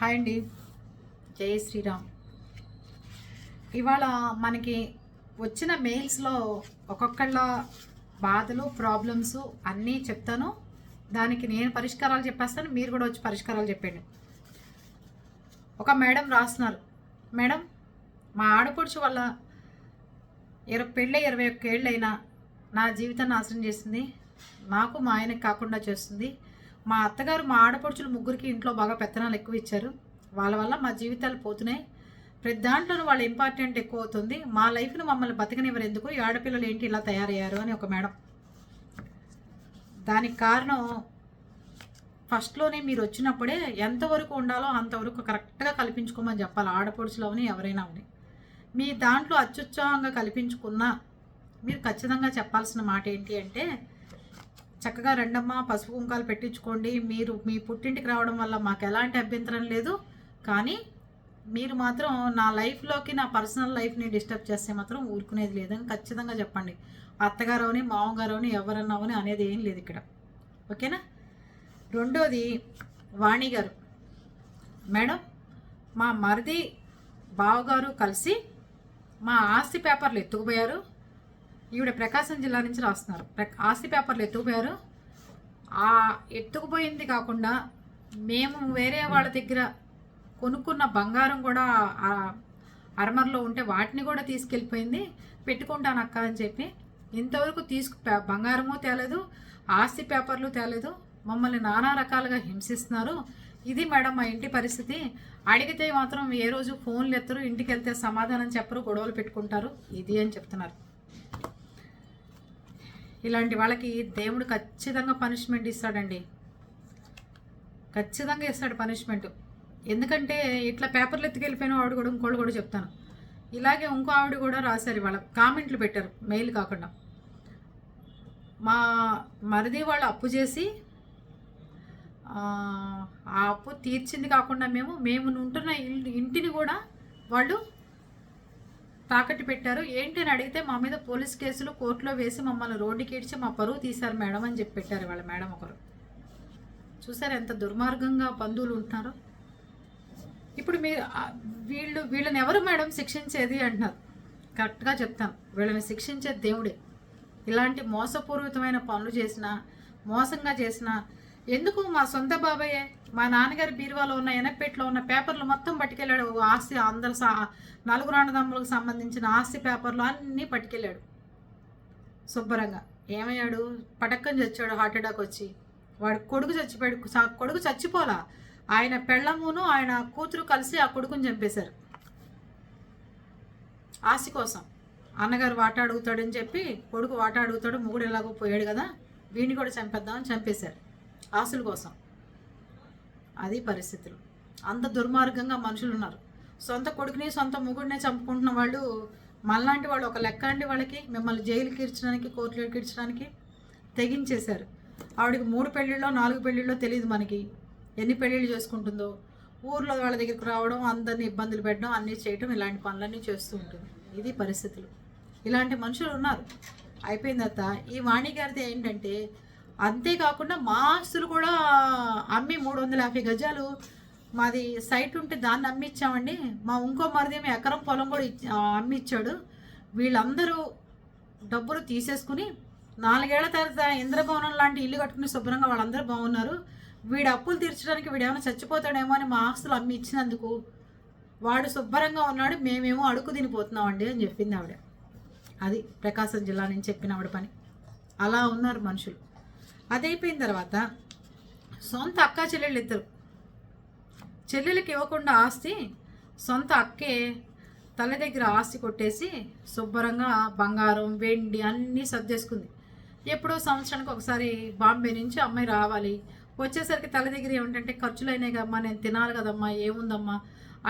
Hi అండి. జై శ్రీరామ్. ఇవాళ మనకి వచ్చిన మెయిల్స్లో ఒక్కొక్కళ్ళ బాధలు ప్రాబ్లమ్స్ అన్నీ చెప్తాను. దానికి నేను పరిష్కారాలు చెప్పేస్తాను మీరు కూడా వచ్చి పరిష్కారాలు చెప్పండి. ఒక మేడం రాస్తున్నారు. మేడం మా ఆడపడుచు వల్ల ఇరవై పెళ్ళి ఇరవై ఒక్క ఏళ్ళైనా నా జీవితాన్ని నాశనం చేసింది. నాకు మా ఆయనకి కాకుండా చేస్తుంది. మా అత్తగారు మా ఆడపడుచులు ముగ్గురికి ఇంట్లో బాగా పెత్తనాలు ఎక్కువ ఇచ్చారు వాళ్ళ వల్ల మా జీవితాలు పోతున్నాయి. ప్రతి దాంట్లోనూ వాళ్ళ ఇంపార్టెంట్ ఎక్కువ అవుతుంది మా లైఫ్ను మమ్మల్ని బతకనివ్వరు ఎందుకు ఈ ఆడపిల్లలు ఏంటి ఇలా తయారయ్యారు అని ఒక మేడం. దానికి కారణం ఫస్ట్లోనే మీరు వచ్చినప్పుడే ఎంతవరకు ఉండాలో అంతవరకు కరెక్ట్గా కల్పించుకోమని చెప్పాలి. ఆడపడుచులోని ఎవరైనా అవని. మీ దాంట్లో అత్యుత్సాహంగా కల్పించుకున్నా మీరు ఖచ్చితంగా చెప్పాల్సిన మాట ఏంటి అంటే చక్కగా రెండమ్మ పసుపు కుంకాలు పెట్టించుకోండి. మీరు మీ పుట్టింటికి రావడం వల్ల మాకు ఎలాంటి అభ్యంతరం లేదు. కానీ మీరు మాత్రం నా లైఫ్లోకి నా పర్సనల్ లైఫ్ని డిస్టర్బ్ చేస్తే మాత్రం ఊరుకునేది లేదని ఖచ్చితంగా చెప్పండి. అత్తగారు అవని మామగారు అవని ఎవరన్నా అవని అనేది ఏం లేదు ఇక్కడ. ఓకేనా? రెండోది వాణి గారు. మేడం మా మరిది బావగారు కలిసి మా ఆస్తి పేపర్లు ఎత్తుకుపోయారు. ఈవిడ ప్రకాశం జిల్లా నుంచి రాస్తున్నారు. ప్ర- ఆస్తి పేపర్లు ఎత్తుకుపోయారు. ఆ ఎత్తుకుపోయింది కాకుండా మేము వేరే వాళ్ళ దగ్గర కొనుక్కున్న బంగారం కూడా అరమర్లో ఉంటే వాటిని కూడా తీసుకెళ్ళిపోయింది. పెట్టుకుంటాను అక్క అని చెప్పి. ఇంతవరకు తీసుకు బంగారము తేలేదు ఆస్తి పేపర్లు తేలేదు. మమ్మల్ని నానా రకాలుగా హింసిస్తున్నారు. ఇది మేడం మా ఇంటి పరిస్థితి. అడిగితే మాత్రం ఏ రోజు ఫోన్లు ఎత్తరు ఇంటికి వెళ్తే సమాధానం చెప్పరు గొడవలు పెట్టుకుంటారు. ఇది అని చెప్తున్నారు. ఇలాంటి వాళ్ళకి దేవుడు ఖచ్చితంగా పనిష్మెంట్ ఇస్తాడండి. ఖచ్చితంగా ఇస్తాడు పనిష్మెంట్ ఎందుకంటే ఇట్లా పేపర్లు ఎత్తుకెళ్ళిపోయిన ఆవిడ కూడా ఇంకోళ్ళు కూడా చెప్తాను. ఇలాగే ఇంకో ఆవిడ కూడా రాశారు ఇవాళ. కామెంట్లు పెట్టారు మెయిల్ కాకుండా. మా మరిది వాళ్ళు అప్పు చేసి ఆ ఆ అప్పు తీర్చింది కాకుండా మేము మేము ఉంటున్న ఇల్లు ఇంటిని కూడా వాళ్ళు తాకట్టు పెట్టారు. ఏంటి అని అడిగితే మా మీద పోలీస్ కేసులు కోర్టులో వేసి మమ్మల్ని రోడ్డుకి ఇడ్చి మా పరువు తీశారు మేడం అని చెప్పి పెట్టారు వాళ్ళ మేడం ఒకరు. చూసారు ఎంత దుర్మార్గంగా బంధువులు ఉంటున్నారు. ఇప్పుడు మీరు వీళ్ళు వీళ్ళని ఎవరు మేడం శిక్షించేది అంటున్నారు. కరెక్ట్గా చెప్తాను. వీళ్ళని శిక్షించే దేవుడే. ఇలాంటి మోసపూరితమైన పనులు చేసినా మోసంగా చేసినా ఎందుకు మా సొంత బాబాయే? మా నాన్నగారి బీరువాలో ఉన్న ఎనపెట్లో ఉన్న పేపర్లు మొత్తం పట్టుకెళ్ళాడు. ఓ ఆస్తి అందరు నలుగురు అన్నదమ్ములకు సంబంధించిన ఆస్తి పేపర్లు అన్నీ పట్టుకెళ్ళాడు. శుభ్రంగా. ఏమయ్యాడు? పటక్కని చచ్చాడు హార్ట్ అటాక్ వచ్చి. వాడు కొడుకు చచ్చిపోయాడు. కొడుకు చచ్చిపోలా? ఆయన పెళ్ళమును ఆయన కూతురు కలిసి ఆ కొడుకుని చంపేశారు. ఆస్తి కోసం. అన్నగారు వాట అడుగుతాడని చెప్పి కొడుకు వాట అడుగుతాడు. మొగుడు ఎలాగో పోయాడు కదా. వీడిని కూడా చంపేద్దామని చంపేశారు. ఆస్తుల కోసం. అది పరిస్థితులు. అంత దుర్మార్గంగా మనుషులు ఉన్నారు. సొంత కొడుకుని సొంత మొగుడిని చంపుకుంటున్న వాళ్ళు మనలాంటి వాళ్ళు ఒక లెక్క అండి వాళ్ళకి మిమ్మల్ని జైలుకి ఇచ్చడానికి కోర్టులోకి ఇచ్చడానికి తెగించేశారు. ఆవిడకి మూడు పెళ్ళిళ్ళో నాలుగు పెళ్ళిళ్ళో తెలియదు మనకి. ఎన్ని పెళ్ళిళ్ళు చేసుకుంటుందో ఊర్లో వాళ్ళ దగ్గరికి రావడం అందరిని ఇబ్బందులు పెట్టడం అన్నీ చేయడం ఇలాంటి పనులన్నీ చేస్తూ ఉంటుంది. ఇది పరిస్థితులు. ఇలాంటి మనుషులు ఉన్నారు. అయిపోయిన తర్వాత ఈ వాణి గారిది ఏంటంటే అంతేకాకుండా మా ఆస్తులు కూడా అమ్మి మూడు వందల యాభై గజాలు మాది సైట్ ఉంటే దాన్ని అమ్మిచ్చామండి. మా ఇంకో మరిదేమో ఎకరం పొలం కూడా ఇచ్చి వీళ్ళందరూ డబ్బులు తీసేసుకుని నాలుగేళ్ళ తర్వాత ఇంద్రభవనం లాంటి ఇల్లు కట్టుకుని శుభ్రంగా వాళ్ళందరూ బాగున్నారు. వీడు అప్పులు తీర్చడానికి వీడు ఏమైనా చచ్చిపోతాడేమో అని మా ఆస్తులు అమ్మి ఇచ్చినందుకు వాడు శుభ్రంగా ఉన్నాడు మేమేమో అడుగు తినిపోతున్నామండి అని చెప్పింది ఆవిడ. అది ప్రకాశం జిల్లా నుంచి చెప్పిన ఆవిడ పని. అలా ఉన్నారు మనుషులు. అది అయిపోయిన తర్వాత సొంత అక్క చెల్లెళ్ళు ఇద్దరు. చెల్లెలకి ఇవ్వకుండా ఆస్తి సొంత అక్కే తల దగ్గర ఆస్తి కొట్టేసి శుభ్రంగా బంగారం వెండి అన్నీ సర్దేసుకుంది. ఎప్పుడో సంవత్సరానికి ఒకసారి బాంబే నుంచి అమ్మాయి రావాలి. వచ్చేసరికి తల దగ్గర ఏమిటంటే ఖర్చులు అయినాయి కదమ్మా నేను తినాలి కదమ్మా ఏముందమ్మా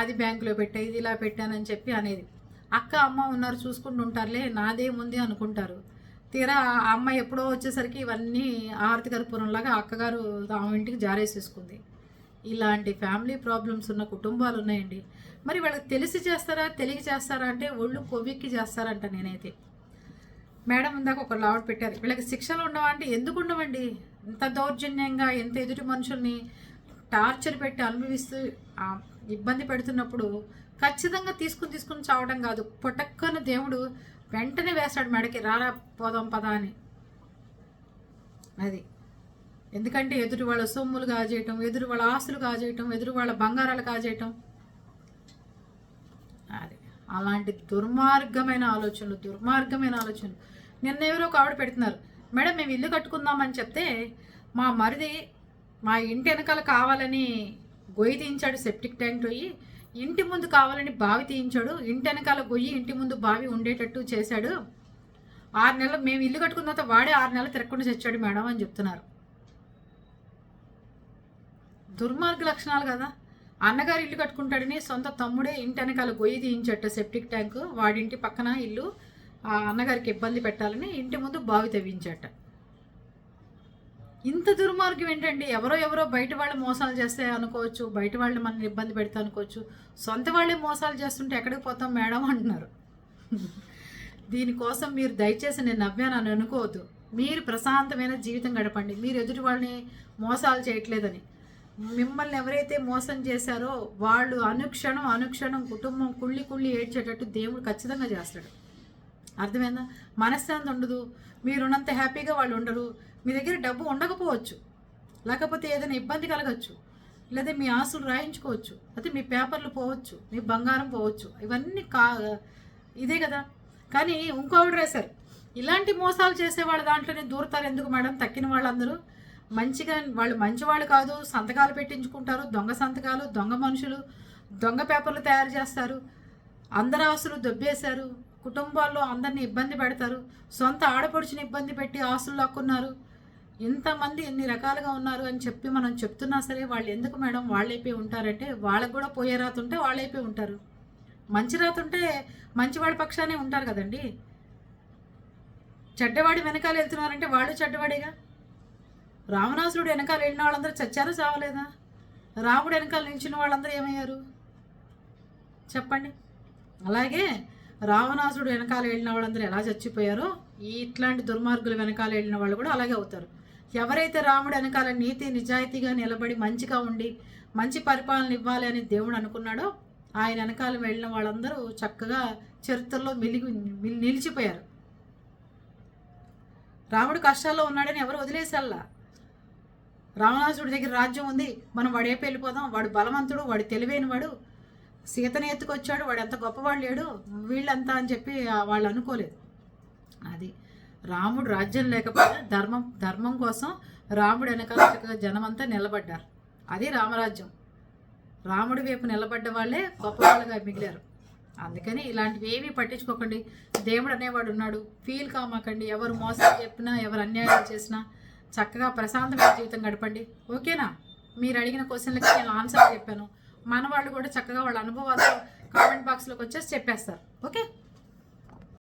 అది బ్యాంకులో పెట్టా ఇది ఇలా పెట్టానని చెప్పి అనేది. అక్క అమ్మ ఉన్నారు చూసుకుంటూ ఉంటారులే నాదేముంది అనుకుంటారు. తీరా ఆ అమ్మాయి ఎప్పుడో వచ్చేసరికి ఇవన్నీ ఆరతి కర్పూరంలాగా అక్కగారు ఆమె ఇంటికి జారేసేసుకుంది. ఇలాంటి ఫ్యామిలీ ప్రాబ్లమ్స్ ఉన్న కుటుంబాలు ఉన్నాయండి. మరి వాళ్ళకి తెలిసి చేస్తారా తెలియ చేస్తారా అంటే ఒళ్ళు కొవ్వెక్కి చేస్తారంట నేనైతే. మేడం ఇందాక ఒక లావట్ పెట్టారు. వీళ్ళకి శిక్షలు ఉండవా అంటే ఎందుకు ఉండవండి? ఇంత దౌర్జన్యంగా ఎంత ఎదుటి మనుషుల్ని టార్చర్ పెట్టి అనుభవిస్తూ ఇబ్బంది పెడుతున్నప్పుడు ఖచ్చితంగా తీసుకుని తీసుకుని చావడం కాదు. పొటక్కన దేవుడు వెంటనే వేస్తాడు మెడకి రారా పోదాం పదా అని. అది. ఎందుకంటే ఎదురు వాళ్ళ సొమ్ములు కాజేయటం ఎదురు వాళ్ళ ఆస్తులు కాజేయటం ఎదురు వాళ్ళ బంగారాలు కాజేయటం. అది. అలాంటి దుర్మార్గమైన ఆలోచనలు దుర్మార్గమైన ఆలోచనలు. నిన్న ఎవరో ఒక ఆవిడ పెడుతున్నారు మేడం మేము ఇల్లు కట్టుకుందామని చెప్తే మా మరిది మా ఇంటి వెనకాల కావాలని గొయ్యి తీయించాడు సెప్టిక్ ట్యాంక్ పోయి ఇంటి ముందు కావాలని బావి తీయించాడు. ఇంటి వెనకాల గొయ్యి ఇంటి ముందు బావి ఉండేటట్టు చేశాడు. ఆరు నెలలు మేము ఇల్లు కట్టుకున్న తర్వాత వాడే ఆరు నెలలు తిరగకుండా చచ్చాడు మేడం అని చెప్తున్నారు. దుర్మార్గ లక్షణాలు కదా. అన్నగారు ఇల్లు కట్టుకుంటాడని సొంత తమ్ముడే ఇంటి వెనకాల గొయ్యి తీయించట సెప్టిక్ ట్యాంక్. వాడింటి పక్కన ఇల్లు ఆ అన్నగారికి ఇబ్బంది పెట్టాలని ఇంటి ముందు బావి తవ్వించట. ఇంత దుర్మార్గం ఏంటండి? ఎవరో ఎవరో బయట వాళ్ళు మోసాలు చేస్తే అనుకోవచ్చు బయట వాళ్ళు మనల్ని ఇబ్బంది పెడితే అనుకోవచ్చు. సొంత వాళ్ళే మోసాలు చేస్తుంటే ఎక్కడికి పోతాం మేడం అంటున్నారు. దీనికోసం మీరు దయచేసి నేను నవ్వాను అని అనుకోవద్దు. మీరు ప్రశాంతమైన జీవితం గడపండి. మీరు ఎదుటి వాళ్ళని మోసాలు చేయట్లేదని. మిమ్మల్ని ఎవరైతే మోసం చేశారో వాళ్ళు అనుక్షణం అనుక్షణం కుటుంబం కుళ్ళి కుళ్ళి ఏడ్చేటట్టు దేవుడు ఖచ్చితంగా చేస్తాడు. అర్థమైందా? మనశ్శాంతి ఉండదు. మీరున్నంత హ్యాపీగా వాళ్ళు ఉండరు. మీ దగ్గర డబ్బు ఉండకపోవచ్చు. లేకపోతే ఏదైనా ఇబ్బంది కలగచ్చు. లేదా మీ ఆస్తులు రాయించుకోవచ్చు. అయితే మీ పేపర్లు పోవచ్చు. మీ బంగారం పోవచ్చు. ఇవన్నీ కా ఇదే కదా. కానీ ఇంకోవిడ రాశారు. ఇలాంటి మోసాలు చేసేవాళ్ళ దాంట్లోనే దూరతారు ఎందుకు మేడం? తక్కిన వాళ్ళందరూ మంచిగా వాళ్ళు మంచివాళ్ళు కాదు. సంతకాలు పెట్టించుకుంటారు. దొంగ సంతకాలు దొంగ మనుషులు దొంగ పేపర్లు తయారు చేస్తారు. అందరి ఆస్తులు దొబ్బేశారు. కుటుంబాల్లో అందరిని ఇబ్బంది పెడతారు. సొంత ఆడపడుచుని ఇబ్బంది పెట్టి ఆస్తులు లాక్కున్నారు. ఇంతమంది ఎన్ని రకాలుగా ఉన్నారు అని చెప్పి మనం చెప్తున్నా సరే వాళ్ళు ఎందుకు మేడం వాళ్ళైపోయి ఉంటారంటే వాళ్ళకు కూడా పోయే రాత ఉంటే వాళ్ళైపోయి ఉంటారు. మంచి రాత ఉంటే మంచివాడి పక్షానే ఉంటారు కదండి. చెడ్డవాడి వెనకాల వెళ్తున్నారంటే వాళ్ళు చెడ్డవాడేగా? రావణాసురుడు వెనకాల వెళ్ళిన వాళ్ళందరూ చచ్చారా చావలేదా? రాముడు వెనకాల నిలిచిన వాళ్ళందరూ ఏమయ్యారు? చెప్పండి. అలాగే రావణాసుడు వెనకాల వెళ్ళిన వాళ్ళందరూ ఎలా చచ్చిపోయారో ఈ ఇట్లాంటి దుర్మార్గులు వెనకాల వెళ్ళిన వాళ్ళు కూడా అలాగే అవుతారు. ఎవరైతే రాముడు వెనకాల నీతి నిజాయితీగా నిలబడి మంచిగా ఉండి మంచి పరిపాలన ఇవ్వాలి అని దేవుడు అనుకున్నాడో ఆయన వెనకాల వెళ్ళిన వాళ్ళందరూ చక్కగా చరిత్రలో మిలిగి నిలిచిపోయారు. రాముడు కష్టాల్లో ఉన్నాడని ఎవరు వదిలేసల్లా రావణాసుడి దగ్గర రాజ్యం ఉంది మనం వాడేపు వెళ్ళిపోదాం వాడు బలవంతుడు వాడు తెలివైన వాడు సీతని ఎత్తుకొచ్చాడు వాడు ఎంత గొప్పవాడు లేడు వీళ్ళంతా అని చెప్పి వాళ్ళు అనుకోలేదు. అది రాముడు రాజ్యం లేకపోతే ధర్మం ధర్మం కోసం రాముడు వెనకాల జనమంతా నిలబడ్డారు. అది రామరాజ్యం. రాముడి వైపు నిలబడ్డ వాళ్ళే గొప్పవాళ్ళుగా మిగిలారు. అందుకని ఇలాంటివి ఏమీ పట్టించుకోకండి. దేవుడు అనేవాడు ఉన్నాడు. ఫీల్ కామాకండి. ఎవరు మోసం చెప్పినా ఎవరు అన్యాయం చేసినా చక్కగా ప్రశాంతమైన జీవితం గడపండి. ఓకేనా? మీరు అడిగిన క్వశ్చన్లకి నేను ఆన్సర్ చెప్పాను. మన వాళ్ళు కూడా చక్కగా వాళ్ళ అనుభవాలు కామెంట్ బాక్స్లోకి వచ్చేసి చెప్పేస్తారు. ఓకే